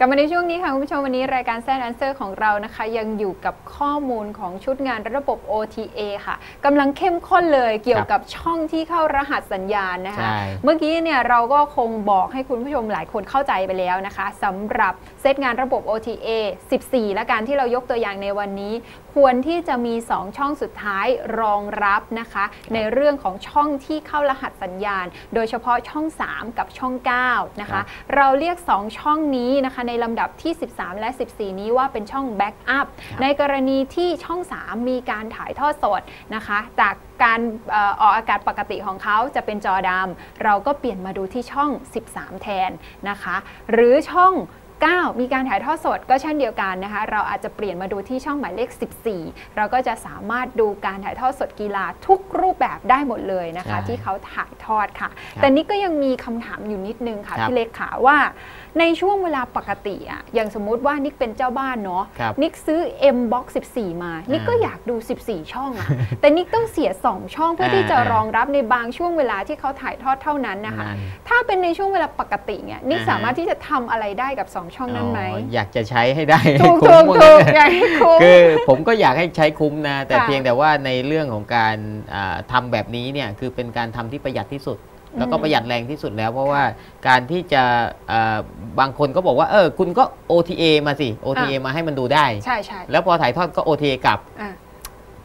กลับมาในช่วงนี้ค่ะคุณผู้ชมวันนี้รายการแซน a อนเซอร์ของเรานะคะ ยังอยู่กับข้อมูลของชุดงานระบบ OTA ค่ะกำลังเข้มข้นเลยเกี่ยวกับช่องที่เข้ารหัสสัญญาณนะคะใช่เมื่อกี้เนี่ยเราก็คงบอกให้คุณผู้ชมหลายคนเข้าใจไปแล้วนะคะสำหรับเซตงานระบบ OTA 14 และการที่เรายกตัวอย่างในวันนี้ควรที่จะมี 2 ช่องสุดท้ายรองรับนะคะ ในเรื่องของช่องที่เข้ารหัสสัญญาณ โดยเฉพาะช่อง 3 กับช่อง 9 นะครัคะบเราเรียก 2 ช่องนี้นะคะในลำดับที่ 13 และ 14 นี้ว่าเป็นช่องแบ็กอัพในกรณีที่ช่อง 3 มีการถ่ายทอดสดนะคะ จากการเอ่อออกอากาศปกติของเขาจะเป็นจอดำเราก็เปลี่ยนมาดูที่ช่อง 13 แทนนะคะ หรือช่อง 9 มีการถ่ายทอดสดก็เช่นเดียวกันนะคะ เราอาจจะเปลี่ยนมาดูที่ช่องหมายเลข 14 เราก็จะสามารถดูการถ่ายทอดสดกีฬาทุกรูปแบบได้หมดเลยนะคะใช่ที่เขาถ่ายทอดค่ะครับแต่นี่ก็ยังมีคำถามอยู่นิดนึงค่ะครับพี่เล็กค่ะว่า ในช่วงเวลาปกติอะอย่างสมมุติว่านิกเป็นเจ้าบ้านเนาะครับนิกซื้อ M Box 14 มา นิกก็อ่าอยากดู 14 ช่องอะแต่นิกต้องเสีย 2 ช่องเพื่อที่จะอ่ารองรับในบางช่วงเวลาที่เขาถ่ายทอดเท่านั้นนะคะนั่นถ้าเป็นในช่วงเวลาปกติเนี่ยนิกอ่าฮะสามารถที่จะทำอะไรได้กับ 2ช่องนั้นไหมอ๋ออยากจะใช้ให้ได้ถูกให้ถูกคุ้มถูกว่างั้นอยากให้คุ้มคือผมก็อยากให้ใช้คุ้มนะ แต่ค่ะเพียงแต่ว่าในเรื่องของการอ่าทำาแบบนี้เนี่ยคือเป็นการทำที่ประหยัดที่สุด แล้วก็อืมประหยัดแรงที่สุดแล้ว เพราะว่าการที่จะอ่าบางคนก็บอกว่าเออคุณก็ OTA มาสิ OTA มาให้มันดูได้ใช่ใช่แล้วพอถ่ายทอดก็ OTA กลับอะ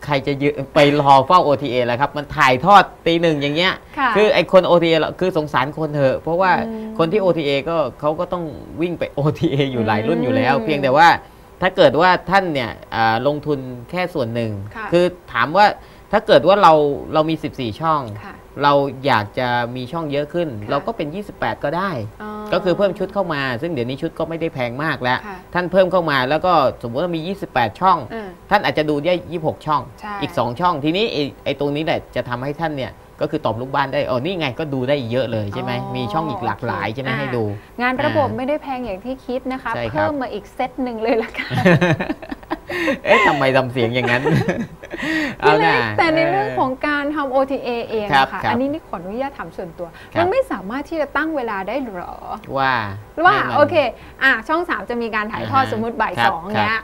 ใครจะยืนไปรอเฝ้า OTA แล้วครับ มันถ่ายทอดตีหนึ่งอย่างเงี้ยค่ะคือไอคน OTA เราคือสงสารคนเถอะ เพราะว่าอืมคนที่ OTA ก็เขาก็ต้องวิ่งไป OTA อยู่หลายรุ่นอยู่แล้ว อืมเพียงแต่ว่าถ้าเกิดว่าท่านเนี่ยอ่าลงทุนแค่ส่วนหนึ่งค่ะอถามว่าถ้าเกิดว่าเราเรามี 14 ช่อง ค่ะเราอยากจะมีช่องเยอะขึ้น ค่ะ เราก็เป็น 28 ก็ได้ ก็คือเพิ่มชุดเข้ามา ซึ่งเดี๋ยวนี้ชุดก็ไม่ได้แพงมากแล้วค่ะท่านเพิ่มเข้ามาแล้วก็สมมติว่ามี 28 ช่องอืมท่านอาจจะดูได้ 26 ช่องใช่อีก 2 ช่อง ทีนี้ไอ้ไอ้ตรงนี้แหละจะทำให้ท่านเนี่ยก็คือตอบลูกบ้านได้ อ๋อ นี่ไงก็ดูได้อีกเยอะเลยใช่ไหมอ๋อมีช่องอีกหลากหลายใช่ไหมอ่าให้ดู งานระบบอ่าไม่ได้แพงอย่างที่คิดนะคะใช่ครับเพิ่มมาอีกเซตหนึ่งเลยละกัน เอ๊ะทำไมทำเสียงอย่างนั้นพี่เล็กะแต่ในเรื่องของการ ทำ OTA เองครับอะค่ะ ครับ อันนี้นี่ขออนุญาตถามส่วนตัว ครับ มันไม่สามารถที่จะตั้งเวลาได้เหรอ ว่าว่าให้มัน โอเค อะช่อง 3 จะมีการถ่ายทอดอ่าฮะสมมติบ่ายครับสองครับเนี้ย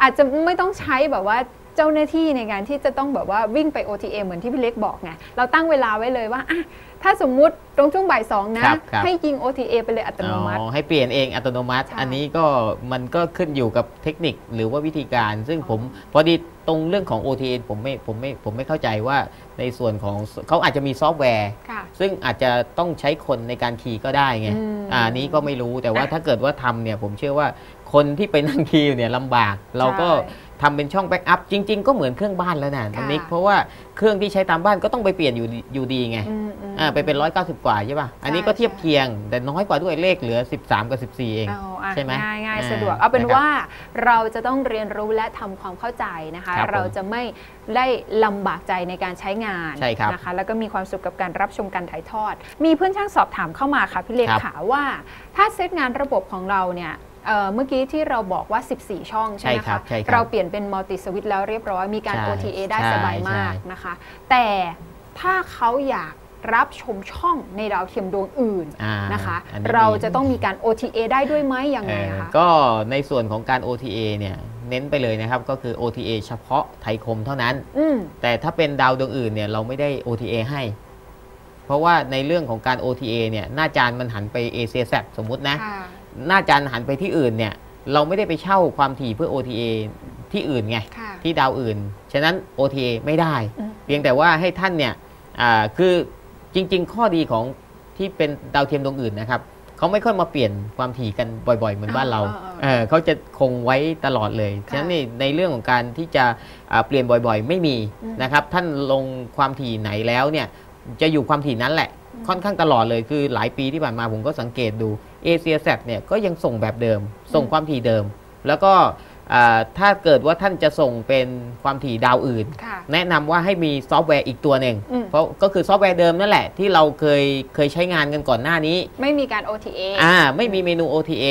อาจจะไม่ต้องใช้แบบว่า เจ้าหน้าที่ในการที่จะต้องแบบว่าวิ่งไป OTA เหมือนที่พี่เล็กบอกไงเราตั้งเวลาไว้เลยว่าอะถ้าสมมุติตรงช่วงบ่ายสองนะ ครับครับ ให้ยิง OTA ไปเลยอัตโนมัติ อ๋อให้เปลี่ยนเองอัตโนมัติ ใช่ อันนี้ก็มันก็ขึ้นอยู่กับเทคนิคหรือว่าวิธีการ ซึ่งผมพอดีตรงเรื่องของ OTA ผมไม่ผมไม่ผมไม่เข้าใจว่าในส่วนของเขาอาจจะมีซอฟต์แวร์ ค่ะ ซึ่งอาจจะต้องใช้คนในการคีย์ก็ได้ไงอืมอ่านี้ก็ไม่รู้แต่ว่าอะถ้าเกิดว่าทำเนี่ยผมเชื่อว่าคนที่ไปนั่งคีย์อยู่เนี่ยลำบาก เราก็ใช่ ทำเป็นช่องแบ็กอัพจริง ๆ ก็เหมือนเครื่องบ้านแล้วนะน้องนิกค่ะเพราะว่าเครื่องที่ใช้ตามบ้านก็ต้องไปเปลี่ยนอยู่ดีอยู่ดีไงอืมมอ่าไปเป็น 190 กว่าใช่ป่ะ อันนี้ใช่ก็เทียบใช่เคียง แต่น้อยกว่าด้วยเลขเหลือ 13 กับ 14 เองเอาอะใช่ไหมง่ายง่ายอ่าสะดวกเอาเป็นนะครับว่าเราจะต้องเรียนรู้และทำความเข้าใจนะคะครับผมเราจะไม่ได้ลำบากใจในการใช้งานใช่ครับนะคะ แล้วก็มีความสุขกับการรับชมการถ่ายทอด มีเพื่อนช่างสอบถามเข้ามาค่ะพี่เล็กครับค่ะว่า ถ้าเซตงานระบบของเราเนี่ย เอ่อเมื่อกี้ที่เราบอกว่า 14 ช่องใช่ไหมใช่ครัคะบใช่ครับเราเปลี่ยนเป็นมัลติสวิตแล้วเรียบร้อยมีการใช่ OTA ได้ใช่สบายมากใช่นะคะ แต่ถ้าเขาอยากรับชมช่องในดาวเทียมดวงอื่นอ่านะคะอันนี้เรามีจะต้องมีการ OTA ได้ด้วยไหมยังไงเอ่ออะคะก็ในส่วนของการ OTA เนี่ยเน้นไปเลยนะครับก็คือ OTA เฉพาะไทยคมเท่านั้นอืมแต่ถ้าเป็นดาวดวงอื่นเนี่ยเราไม่ได้ OTA ให้ เพราะว่าในเรื่องของการ OTA เนี่ยหน้าจานมันหันไปเอเ s ซสมมุตินะค่ะ หน้าจานหันไปที่อื่นเนี่ยเราไม่ได้ไปเช่าความถี่เพื่อ OTA ที่อื่นไงค่ะที่ดาวอื่น ฉะนั้น OTA ไม่ได้อืมเพียงแต่ว่าให้ท่านเนี่ยอ่าคือจริง ๆ ข้อดีของที่เป็นดาวเทียมดวงอื่นนะครับเขาไม่ค่อยมาเปลี่ยนความถี่กันบ่อยๆ เหมือนบ้านเราอ่าๆๆเออเขาจะคงไว้ตลอดเลยค่ะฉะนั้นในในเรื่องของการที่จะอ่าเปลี่ยนบ่อยๆ ไม่มีอืมนะครับท่านลงความถี่ไหนแล้วเนี่ยจะอยู่ความถี่นั้นแหละอืมค่อนข้างตลอดเลยคือหลายปีที่ผ่านมาผมก็สังเกตดู เอเ s ซเนี่ยก็ยังส่งแบบเดิม ส่งความถี่เดิม แล้วก็อ่าถ้าเกิดว่าท่านจะส่งเป็นความถี่ดาวอื่นค่ะแนะนำว่าให้มีซอฟต์แวร์อีกตัวหนึ่งอืมเพราะก็คือซอฟต์แวร์เดิมนั่นแหละที่เราเคยเคยใช้งานกันก่อนหน้านี้ ไม่มีการ OTA อ่าไม่มีเมนู OTA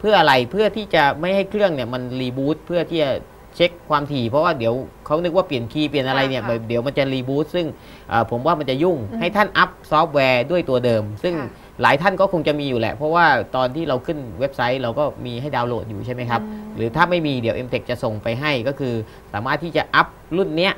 เพื่ออะไรเพื่อที่จะไม่ให้เครื่องเนี่ยมันรีบูตเพื่อที่จะเช็คความถี่เพราะว่าเดี๋ยวเขานึกว่าเปลี่ยนคีย์เปลี่ยนอะไรเนี่ยค่ะเดี๋ยวมันจะรีบูตซึ่งเอ่อผมว่ามันจะยุ่งอืมให้ท่านอัพซอฟต์แวร์ด้วยตัวเดิม ซึ่งค่ะ หลายท่านก็คงจะมีอยู่แหละ เพราะว่าตอนที่เราขึ้นเว็บไซต์เราก็มีให้ดาวน์โหลดอยู่ใช่ไหมครับอืมหรือถ้าไม่มีเดี๋ยว m t e c h จะส่งไปให้ก็คือ สามารถที่จะอัพรุ่นเนี้ย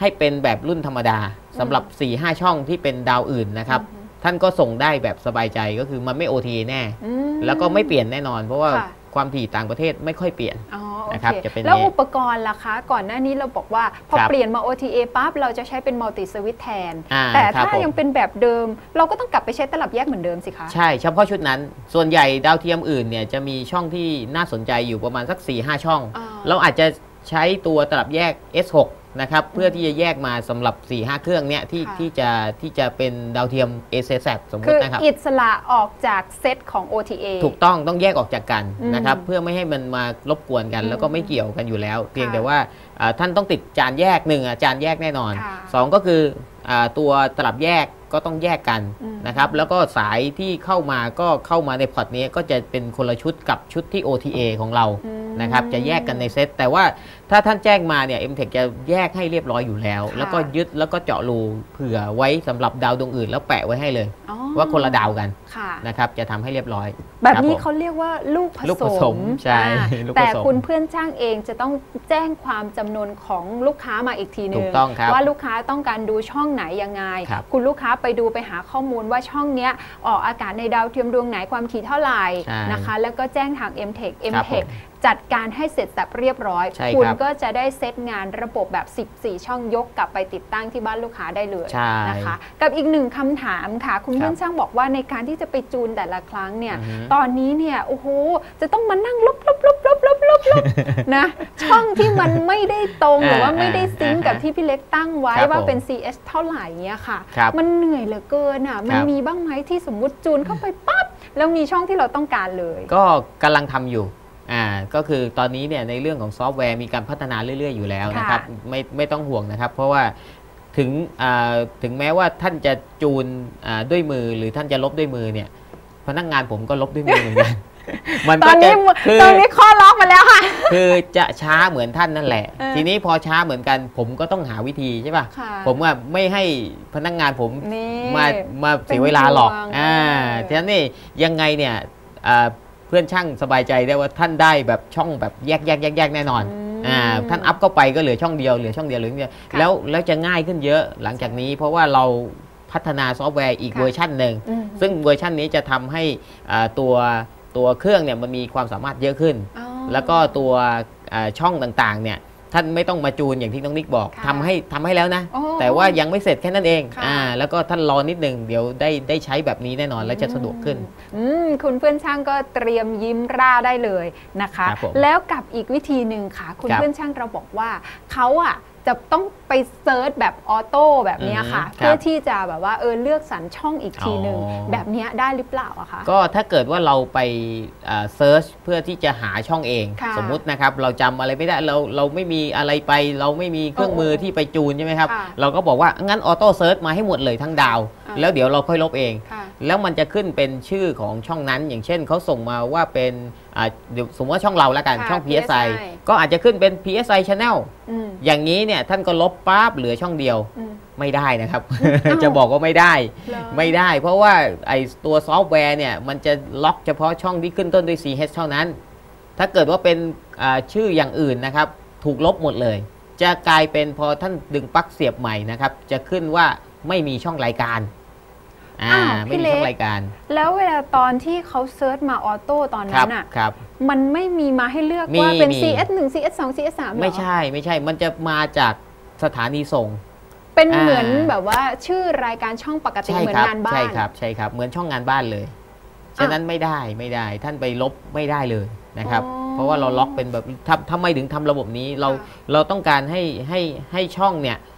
ให้เป็นแบบรุ่นธรรมดาสำหรับ 4-5 ช่องที่เป็นดาวอื่นนะครับอืมท่านก็ส่งได้แบบสบายใจก็คือมันไม่ OTA แน่อืมแล้วก็ไม่เปลี่ยนแน่นอน เพราะว่าค่ะความถี่ต่างประเทศไม่ค่อยเปลี่ยนอ๋อโอ นะครับเคจะเป็นแล้วอย่างนี้อุปกรณ์ล่ะคะ ก่อนหน้านี้เราบอกว่า พอครับเปลี่ยนมา OTA ปั๊บเราจะใช้เป็นมัลติสวิตแทนอ่าแต่ครับถ้าผมยังเป็นแบบเดิม เราก็ต้องกลับไปใช้ตลับแยกเหมือนเดิมสิคะ ใช่เฉพาะชุดนั้น ส่วนใหญ่ดาวเทียมอื่นเนี่ยจะมีช่องที่น่าสนใจอยู่ประมาณสัก4-5ช่องอ่าเราอาจจะใช้ตัวตลับแยก S6 นะครับเพื่อที่จะแยกมาสำหรับ 4-5เครื่องเนี่ยที่ค่ะ ที่จะที่จะเป็นดาวเทียม a s a t สมมคืติอนะครับ อิสระออกจากเซตของ OTA ถูกต้องต้องแยกออกจากกันอืมนะครับเพื่อไม่ให้มันมารบกวนกัน อืมแล้วก็ไม่เกี่ยวกันอยู่แล้ว เพียงค่ะแต่ว่าอ่าท่านต้องติดจานแยกหนึ่งอะจานแยกแน่นอนค่ะสองก็คืออาตัวตลับแยกก็ต้องแยกกันอืม นะครับแล้วก็สายที่เข้ามาก็เข้ามาในพอร์ตนี้ก็จะเป็นคนละชุดกับชุดที่ OTA ของเรา อืม นะครับจะแยกกันในเซตแต่ว่าถ้าท่านแจ้งมาเนี่ย m t e c h จะแยกให้เรียบร้อยอยู่แล้วค่ะแล้วก็ยึดแล้วก็เจาะรูเผื่อไว้สำหรับดาวดวงอื่น แล้วแปะไว้ให้เลยอ๋อว่าคนละดาวกันค่ะนะครับจะทำให้เรียบร้อย แบบนี้ครับผมเขาเรียกว่าลูกผลูกสผสมมใช่อ่าลูกผสมแต่คุณเพื่อนจ้างเองจะต้องแจ้งความจำนวนของลูกค้ามาอีกทีหนึถูงกต้องครับว่าลูกค้าต้องการดูช่องไหนยังไงครับคุณลูกค้าไปดูไปหาข้อมูลว่าช่องเนี้ยออกอากาศในดาวเทียมดวงไหนความถี่เท่าไหร่ใช่นะคะ แล้วก็แจ้งทาง m t e c h ครับ m ผ t e c h จัดการให้เสร็จสับเรียบร้อยใช่คุณครับก็จะได้เซตงานระบบแบบ 14 ช่องยกกลับไปติดตั้งที่บ้านลูกค้าได้เลยใช่นะคะ กับอีกหนึ่งคำถามค่ะ คุณครับเพื่อนช่างบอกว่าในการที่จะไปจูนแต่ละครั้งเนี่ยอือฮึตอนนี้เนี่ยโอ้โหจะต้องมานั่งลบลบลบลบลบลบลบนะช่องที่มันไม่ได้ตรงหรือว่าไม่ได้ซิงก์กับที่พี่เล็กตั้งไว้ครับว่าผมเป็น CS เท่าไหร่เงี้ยค่ะครับมันเหนื่อยเหลือเกินอะมันครับมีบ้างไหมที่สมมุติจูนเข้าไปปั๊บแล้วมีช่องที่เราต้องการเลย ก็กำลังทำอยู่ อ่าก็คือตอนนี้เนี่ยในเรื่องของซอฟต์แวร์มีการพัฒนาเรื่อย ๆ อยู่แล้วนะครับค่ะไม่ไม่ต้องห่วงนะครับ เพราะว่าถึงอ่าถึงแม้ว่าท่านจะจูนอ่าด้วยมือหรือท่านจะลบด้วยมือเนี่ยพนักงานผมก็ลบด้วยมือเหมือนกันมันตก็อนจะนี้คือตอนนี้ข้อล็อกมาแล้วค่ะ คือจะช้าเหมือนท่านนั่นแหละเออทีนี้พอช้าเหมือนกัน ผมก็ต้องหาวิธีใช่ป่ะค่ะผมว่าไม่ให้พนักงานผมนี่มามาเสียเวลาหรอกเป็นห่วงอ่าเออฉะนั้นนี่ยังไงเนี่ยอ่า เพื่อนช่างสบายใจได้ว่าท่านได้แบบช่องแบบแยกแยกแยกแยกแน่นอนมอ่าท่านอัพเข้าไปก็เหลือช่องเดียวเหลือช่องเดียวเหลือช่องเดียวค่ะแล้วแล้วจะง่ายขึ้นเยอะหลังจากนี้ เพราะว่าเราพัฒนาซอฟต์แวร์อีกค่ะเวอร์ชันหนึ่งอืมซึ่งเวอร์ชันนี้จะทำให้อ่าตัวตัวเครื่องเนี่ยมันมีความสามารถเยอะขึ้นอ๋อแล้วก็ตัวอ่าช่องต่างๆเนี่ย ท่านไม่ต้องมาจูนอย่างที่น้องนิกบอกค่ะทำให้ทำให้แล้วนะ โอ้แต่ว่ายังไม่เสร็จแค่นั้นเองค่ะ อ่าแล้วก็ท่านรอนิดนึงเดี๋ยวได้ได้ใช้แบบนี้แน่นอนและจะสะดวกขึ้น อืมคุณเพื่อนช่างก็เตรียมยิ้มร่าได้เลยนะคะ ครับผมแล้วกับอีกวิธีหนึ่งค่ะ คุณครับ เพื่อนช่างเราบอกว่าเขาอะ จะต้องไปเซิร์ชแบบออโต้แบบเนี้ยค่ะอืมครับเพื่อที่จะแบบว่าเออเลือกสรรช่องอีกทีหนึ่งอ๋อแบบเนี้ยได้หรือเปล่าอะคะก็ถ้าเกิดว่าเราไปเซิร์ชเพื่อที่จะหาช่องเองค่ะสมมุตินะครับ เราจำอะไรไม่ได้เราเราไม่มีอะไรไป เราไม่มีเครื่องมือโอ้โอ้ที่ไปจูนใช่ไหมครับค่ะเราก็บอกว่างั้นออโต้เซิร์ชมาให้หมดเลยทั้งดาวอ่าแล้วเดี๋ยวเราค่อยลบเองค่ะ แล้วมันจะขึ้นเป็นชื่อของช่องนั้น อย่างเช่นเขาส่งมาว่าเป็นอ่าเดี๋ยวสมมติว่าช่องเราแล้วกันค่ะช่อง PSI PSI ก็อาจจะขึ้นเป็น PSI Channel อืมอย่างนี้เนี่ยท่านก็ลบปั๊บเหลือช่องเดียวอืมไม่ได้นะครับอ้าวจะบอกว่าไม่ได้เหรอไม่ได้ เพราะว่าไอตัวซอฟต์แวร์เนี่ยมันจะล็อกเฉพาะช่องที่ขึ้นต้นด้วย CH เท่านั้น ถ้าเกิดว่าเป็นอ่าชื่ออย่างอื่นนะครับ ถูกลบหมดเลย จะกลายเป็นพอท่านดึงปลั๊กเสียบใหม่นะครับ จะขึ้นว่าไม่มีช่องรายการ อ่าอ้าวไม่พี่มีเล็กช่องรายการ แล้วเวลาตอนที่เขาเซิร์ชมาออโต้ตอนครันั้นอะครับมันไม่มีมาให้เลือกมีว่าเป็นมี CS 1 CS 2 CS 3หรอไม่ใช่ไม่ใช่มันจะมาจากสถานีส่ง เป็นเหมือนอ่าแบบว่าชื่อรายการช่องปกติใช่เหมือคนรับงานบ้านใช่ครับใช่ครับเหมือนช่องงานบ้านเลยฉะนั้นไม่ได้ไม่ได้ท่านไปลบไม่ได้เลยนะครับอ๋อเพราะว่าเราล็อกเป็นแบบทำทำไมถึงทำระบบนี้เราค่ะเราต้องการให้ให้ให้ช่องเนี่ยอ่า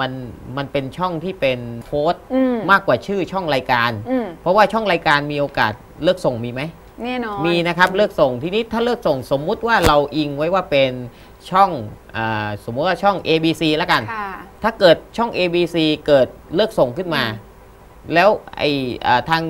มันมันเป็นช่องที่เป็นโค้ดอืมมากกว่าชื่อช่องรายการอืมเพราะว่าช่องรายการมีโอกาสเลิกส่งมีไหมแน่นอนมีนะครับเลิกส่งทีนี้ถ้าเลิกส่งสมมุติว่าเราอิงไว้ว่าเป็นช่องอาสมมุติว่าช่อง ABC แล้วกันค่ะถ้าเกิดช่อง ABC เกิดเลิกส่งขึ้นมาอืมแล้วไออ่าทาง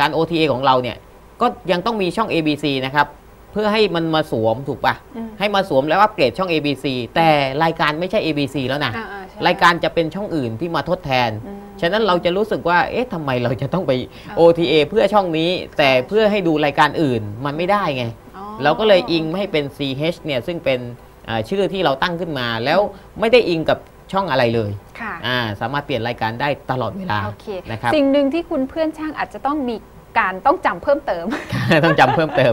การ OTA ของเราเนี่ยก็ยังต้องมีช่อง ABC นะครับเพื่อให้มันมาสวมถูกปะอืมให้มาสวมแล้วอัปเกรดช่อง ABC แต่รายการไม่ใช่ ABC แล้วนะอ่าๆใช่รายการจะเป็นช่องอื่นที่มาทดแทนอืมฉะนั้นเราจะรู้สึกว่า เอ๊ะทำไมเราจะต้องไปอ่า OTA เพื่อช่องนี้ แต่เพื่อให้ดูรายการอื่นมันไม่ได้ไงอ๋อเราก็เลยอิงให้เป็น CH เนี่ยซึ่งเป็นอ่าชื่อที่เราตั้งขึ้นมาแล้วไม่ได้อิงกับช่องอะไรเลยค่ะอ่าสามารถเปลี่ยนรายการได้ตลอดเวลาโอเคนะครับสิ่งหนึ่งที่คุณเพื่อนช่างอาจจะต้องมี การต้องจำเพิ่มเติม ต้องจำเพิ่มเติม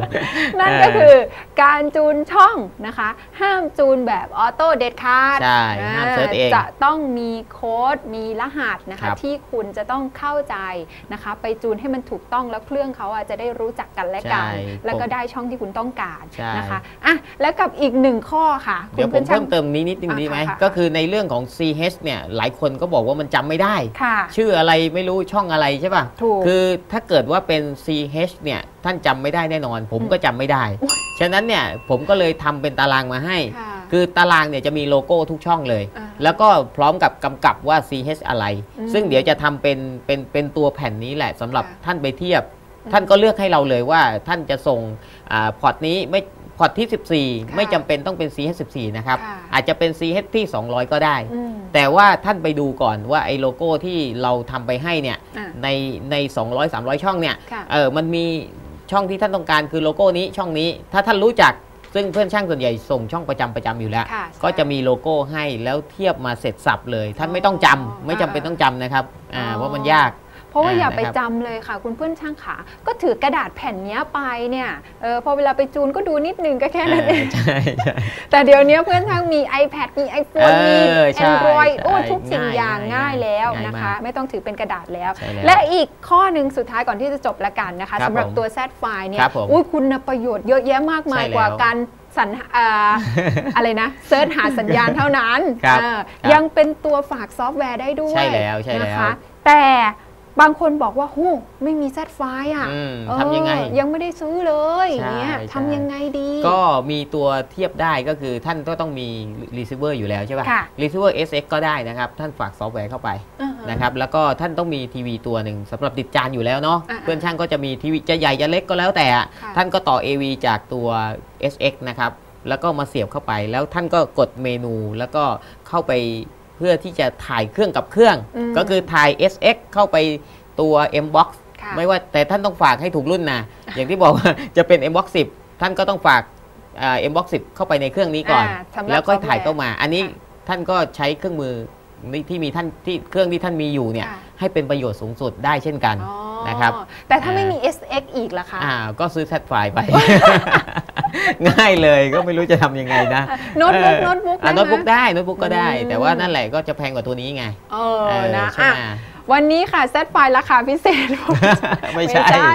นั่นก็คือการจูนช่องนะคะ ห้ามจูนแบบออโต้เด็ดขาดใช่ห้ามเซิร์ชเองจะต้องมีโค้ดมีรหัสนะครัคะบที่คุณจะต้องเข้าใจนะคะ ไปจูนให้มันถูกต้องแล้วเครื่องเขาอะจะได้รู้จักกันและกันใช่แล้วก็ผมได้ช่องที่คุณต้องการใช่นะคะอะแล้วกับอีกหนึ่งข้อค่ะเดี๋ยวผพื่มอนช่าเพิ่งมเติมนี้นิดนึงอะดีไหมค่ะก็คือในเรื่องของ CH เนี่ยหลายคนก็บอกว่ามันจำไม่ได้ค่ะชื่ออะไรไม่รู้ช่องอะไรใช่ป่ะถูกคือถ้าเกิดว่าเป็น CH เนี่ยท่านจำไม่ได้แน่นอน ผมก็จำไม่ได้ ฉะนั้นเนี่ยผมก็เลยทำเป็นตารางมาให้ค่ะคือตารางเนี่ยจะมีโลโก้ทุกช่องเลยอ่าแล้วก็พร้อมกับกำกับว่า CH อะไรอืมซึ่งเดี๋ยวจะทำเป็นเป็นเป็นตัวแผ่นนี้แหละสำหรับค่ะท่านไปเทียบอืมท่านก็เลือกให้เราเลยว่าท่านจะส่งอาพอร์ตนี้ไม่ พอร์ตที่ค่ะ14 ไม่จำเป็นต้องเป็น CH 14 นะครับ ค่ะ อาจจะเป็น CH ที่ 200 ก็ได้ อืม แต่ว่าท่านไปดูก่อนว่าไอ้โลโก้ที่เราทำไปให้เนี่ยอะในใน 200 300 ช่องเนี่ยค่ะ เออมันมีช่องที่ท่านต้องการคือโลโก้นี้ช่องนี้ ถ้าท่านรู้จักซึ่งเพื่อนช่างส่วนใหญ่ส่งช่องประจำประจำอยู่แล้ว ค่ะใช่ ก็จะมีโลโก้ให้แล้วเทียบมาเสร็จสับเลย ท่านไม่ต้องจำอ๋อไม่จำเป็นต้องจำนะครับอ่าอ๋อว่ามันยาก เพราะว่าอ่าอย่าไปนะครับจำเลยค่ะ คุณเพื่อนช่างขา ก็ถือกระดาษแผ่นเนี้ยไปเนี่ยเออพอเวลาไปจูนก็ดูนิดนึงก็แค่นั้นเองใช่ใช่แต่เดี๋ยวนี้เพื่อนช่างมี iPad มี iPhone เอมีอใช่ Android โอ้ใช่ทุกสิ่งง่ายอย่างง่ายง่ายแล้วง่ายนะคะมากไม่ต้องถือเป็นกระดาษแล้วใช่แล้ว และอีกข้อหนึ่งสุดท้ายก่อนที่จะจบละกันนะคะครับสำหรับผมตัว Z File เนี่ยครับผมอุ้ยคุณประโยชน์เยอะแยะมากมายใช่แล้วกว่าการสรรหาอะไรนะเซิร์ชหาสัญญาณเท่านั้นครับเออครับยังเป็นตัวฝากซอฟต์แวร์ได้ด้วยใช่แล้วใช่แล้วนะคะแต่ บางคนบอกว่าหูไม่มี Z File อะอืมเออทำยังไง ยังไม่ได้ซื้อเลยอย่างเงี้ยใช่ใช่ทำยังไงดี ก็มีตัวเทียบได้ก็คือท่านก็ต้องมี receiver อยู่แล้วใช่ค่ะป่ะ receiver SX ก็ได้นะครับ ท่านฝากซอฟต์แวร์เข้าไปอ่าฮะนะครับแล้วก็ท่านต้องมีทีวีตัวหนึ่งสำหรับติดจานอยู่แล้วเนาะอ่าเพื่อนช่างก็จะมีทีวีจะใหญ่จะเล็กก็แล้วแต่อะค่ะท่านก็ต่อ AV จากตัว SX นะครับแล้วก็มาเสียบเข้าไปแล้วท่านก็กดเมนูแล้วก็เข้าไป เพื่อที่จะถ่ายเครื่องกับเครื่องอืมก็คือถ่าย SX เข้าไปตัว Mbox ค่ะไม่ว่าแต่ท่านต้องฝากให้ถูกรุ่นนะอย่างที่บอกว่าจะเป็น Mbox 10 ท่านก็ต้องฝากอ่า Mbox 10เข้าไปในเครื่องนี้ก่อนอ่าสำหรับแล้วก็ถ่ายซอฟต์แวร์เข้ามา อันนี้ค่ะท่านก็ใช้เครื่องมือที่มีท่านที่เครื่องที่ท่านมีอยู่เนี่ยค่ะให้เป็นประโยชน์สูงสุดได้เช่นกันอ๋อนะครับ แต่ถ้าไม่มี SX อีกล่ะคะอ่าก็ซื้อแซดไฟล์ไป ง่ายเลยก็ไม่รู้จะทำยังไงนะโน้ตบุ๊กเออโน้ตบุ๊กอะได้ไหมโน้ตบุ๊กได้โน้ตบุ๊กก็ได้อืมแต่ว่านั่นแหละก็จะแพงกว่าตัวนี้ไงเอเอออนะใช่อะไหมวันนี้ค่ะ Z File ราคาพิเศษ ไม่ใช่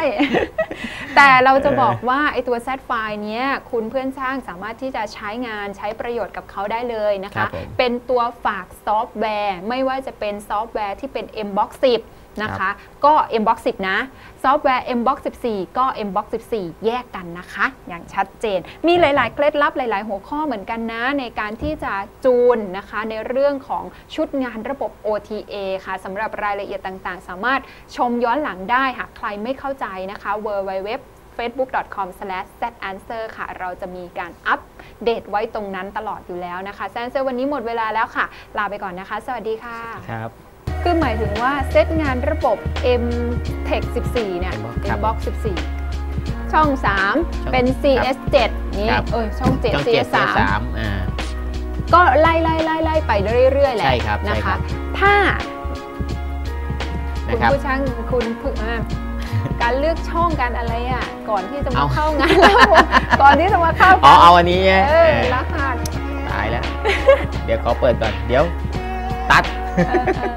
แต่เราจะบอกว่าไอตัว Z File เนี้ยคุณเพื่อนช่างสามารถที่จะใช้งานใช้ประโยชน์กับเขาได้เลยนะครัคะบผมเป็นตัวฝากซอฟต์แวร์ ไม่ว่าจะเป็นซอฟต์แวร์ที่เป็น Mbox 10นะคะก็ Mbox 10นะ ซอฟต์แวร์ Mbox 14 ก็ Mbox 14 แยกกันนะคะ อย่างชัดเจน มีหลาย ๆ เคล็ดลับหลาย ๆ หัวข้อเหมือนกันนะ ในการที่จะจูนนะคะ ในเรื่องของชุดงานระบบ OTA ค่ะสำหรับรายละเอียดต่าง ๆ สามารถชมย้อนหลังได้หากใครไม่เข้าใจนะคะ www facebook.com/zanswer ค่ะ เราจะมีการอัปเดตไว้ตรงนั้นตลอดอยู่แล้วนะคะแซนเซอร์วันนี้หมดเวลาแล้วค่ะ ลาไปก่อนนะคะ สวัสดีค่ะครับ คือหมายถึงว่าเซตงานระบบ M Tech 14 เนี่ย Mbox ครับ Mbox 14 ช่อง 3 เป็น CS 7นี่ครับ เอ้ยช่อง7ช่องเจ็ด CS เสียสามอ่า3ก็ไล่ไล่ไล่ไล่ไปเรื่อยๆแหละใช่ครับนะใช่ครัคะ บ ถ้านะคุณครับ ผู้ช่างคุณผู้อ่าการเลือกช่องการอะไรอะ ก่อนที่จะมาเอา เข้างานแล้ว ก่อนที่จะมาเข้าอ๋อ เอาอันนี้ไงเออเออรหัสตายแล้ว เดี๋ยวขอเปิดก่อน เดี๋ยว ตัด เออเออ